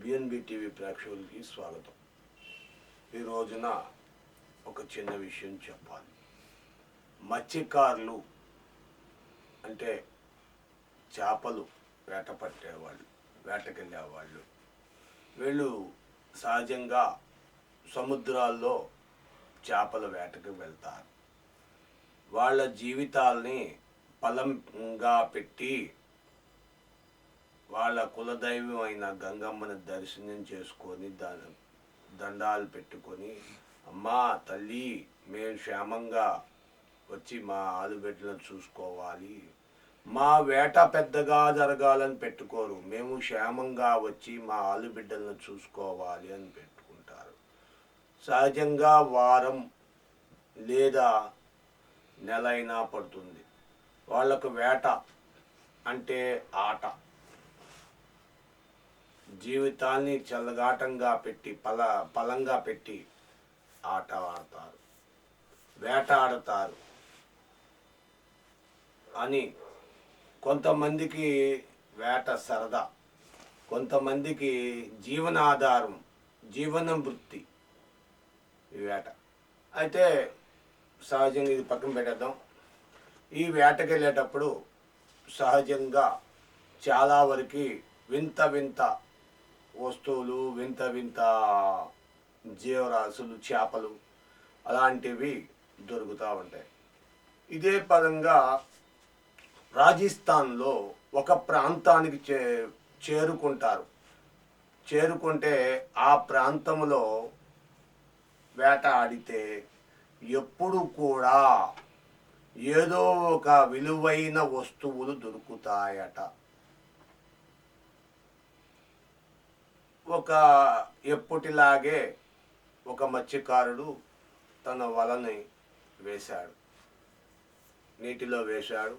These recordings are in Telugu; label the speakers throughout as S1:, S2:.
S1: బిఎన్బి టీవీ ప్రేక్షకులకి స్వాగతం. ఈ రోజున ఒక చిన్న విషయం చెప్పాలి. మత్స్యకారులు అంటే చేపలు వేట పట్టేవాళ్ళు వేటకెళ్ళేవాళ్ళు. వీళ్ళు సహజంగా సముద్రాల్లో చేపల వేటకు వెళ్తారు. వాళ్ళ జీవితాల్ని పలంగా పెట్టి వాళ్ళ కులదైవం అయిన గంగమ్మని దర్శనం చేసుకొని దాని దండాలు పెట్టుకొని అమ్మా తల్లి మేము క్షేమంగా వచ్చి మా ఆలుబిడ్డలను చూసుకోవాలి. మా వేట పెద్దగా జరగాలని పెట్టుకోరు. మేము క్షేమంగా వచ్చి మా ఆలుబిడ్డలను చూసుకోవాలి అని పెట్టుకుంటారు. సహజంగా వారం లేదా నెల అయినా పడుతుంది. వాళ్ళకు వేట అంటే ఆట. జీవితాన్ని చల్లగాటంగా పెట్టి పల పలంగా పెట్టి ఆట ఆడతారు. వేట ఆడతారు అని కొంతమందికి వేట సరదా కొంతమందికి జీవనాధారం జీవనం వృత్తి ఈ వేట. అయితే సహజంగా ఇది పక్కన పెట్టేద్దాం. ఈ వేటకి వెళ్ళేటప్పుడు సహజంగా చాలా వరకు వింత వింత వస్తువులు వింత వింత జీవరాశులు చేపలు అలాంటివి దొరుకుతూ ఉంటాయి. ఇదే పరంగా రాజస్థాన్లో ఒక ప్రాంతానికి చే చేరుకుంటారు. చేరుకుంటే ఆ ప్రాంతంలో వేట ఆడితే ఎప్పుడు కూడా ఏదో ఒక విలువైన వస్తువులు దొరుకుతాయట. ఒక ఎప్పటిలాగే ఒక మత్స్యకారుడు తన వలని వేశాడు. నీటిలో వేశాడు.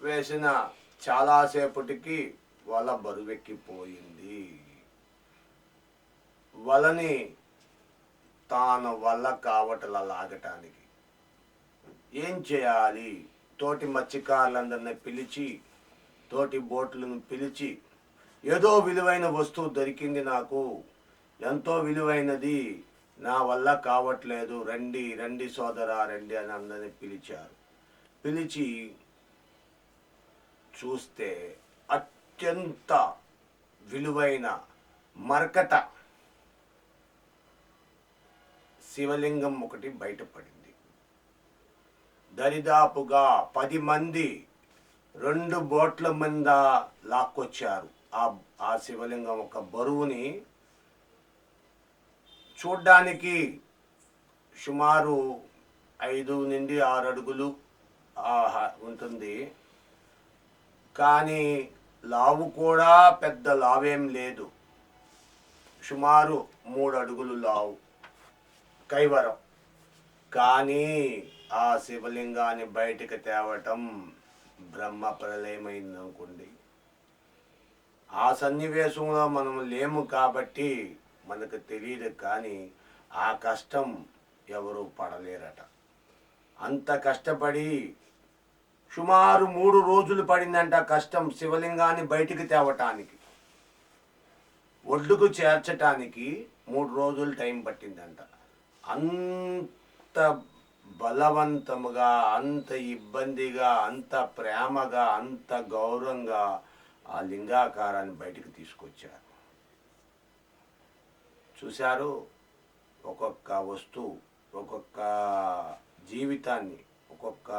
S1: వేసిన చాలాసేపటికి వల బరువెక్కిపోయింది. వలని తాను వల్ల కావటల లాగటానికి ఏం చేయాలి? తోటి మత్స్యకారులందరిని పిలిచి తోటి బోట్లను పిలిచి ఏదో విలువైన వస్తువు దొరికింది నాకు. ఎంతో విలువైనది నా వల్ల కావట్లేదు. రండి రండి సోదరా రండి అని అందరిని పిలిచారు. పిలిచి చూస్తే అత్యంత విలువైన మరకట శివలింగం ఒకటి బయటపడింది. దరిదాపుగా పది మంది రెండు బోట్ల మంద లాక్కొచ్చారు. ఆ ఆ శివలింగం యొక్క బరువుని చూడ్డానికి సుమారు ఐదు నుండి ఆరు అడుగులు ఉంటుంది. కానీ లావు కూడా పెద్ద లావేం లేదు. సుమారు మూడు అడుగులు లావు కైవరం. కానీ ఆ శివలింగాన్ని బయటికి తేవటం బ్రహ్మ ప్రళయమైంది అనుకోండి ఆ సన్నివేశంలో మనం లేము కాబట్టి మనకు తెలియదు కానీ ఆ కష్టం ఎవరు పడలేరట. అంత కష్టపడి సుమారు మూడు రోజులు పడిందంట కష్టం శివలింగాన్ని బయటికి తేవటానికి. ఒడ్డుకు చేర్చటానికి మూడు రోజులు టైం పట్టిందంట. అంత బలవంతముగా అంత ఇబ్బందిగా అంత ప్రేమగా అంత గౌరవంగా ఆ లింగాకారాన్ని బయటికి తీసుకొచ్చారు. చూశారు? ఒక్కొక్క వస్తువు ఒక్కొక్క జీవితాన్ని ఒక్కొక్క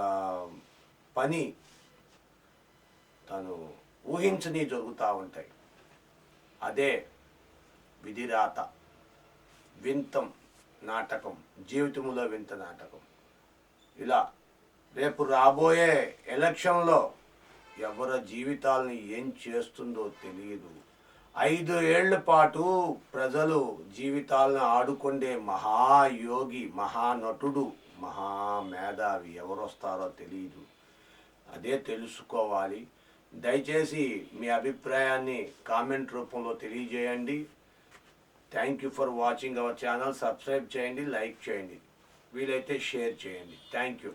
S1: పని తను ఊహించని జరుగుతూ ఉంటాయి. అదే విధిరాత వింతం నాటకం జీవితంలో వింత నాటకం. ఇలా రేపు రాబోయే ఎలక్షన్లో ఎవరి జీవితాలని ఏం చేస్తుందో తెలియదు ఐదు ఏళ్ళ పాటు ప్రజలు జీవితాలను ఆడుకుండే మహాయోగి మహానటుడు మహామేధావి ఎవరు వస్తారో తెలియదు అదే తెలుసుకోవాలి. దయచేసి మీ అభిప్రాయాన్ని కామెంట్ రూపంలో తెలియజేయండి. Thank you for watching our channel subscribe చేయండి లైక్ చేయండి. వీలైతే షేర్ చేయండి. Thank you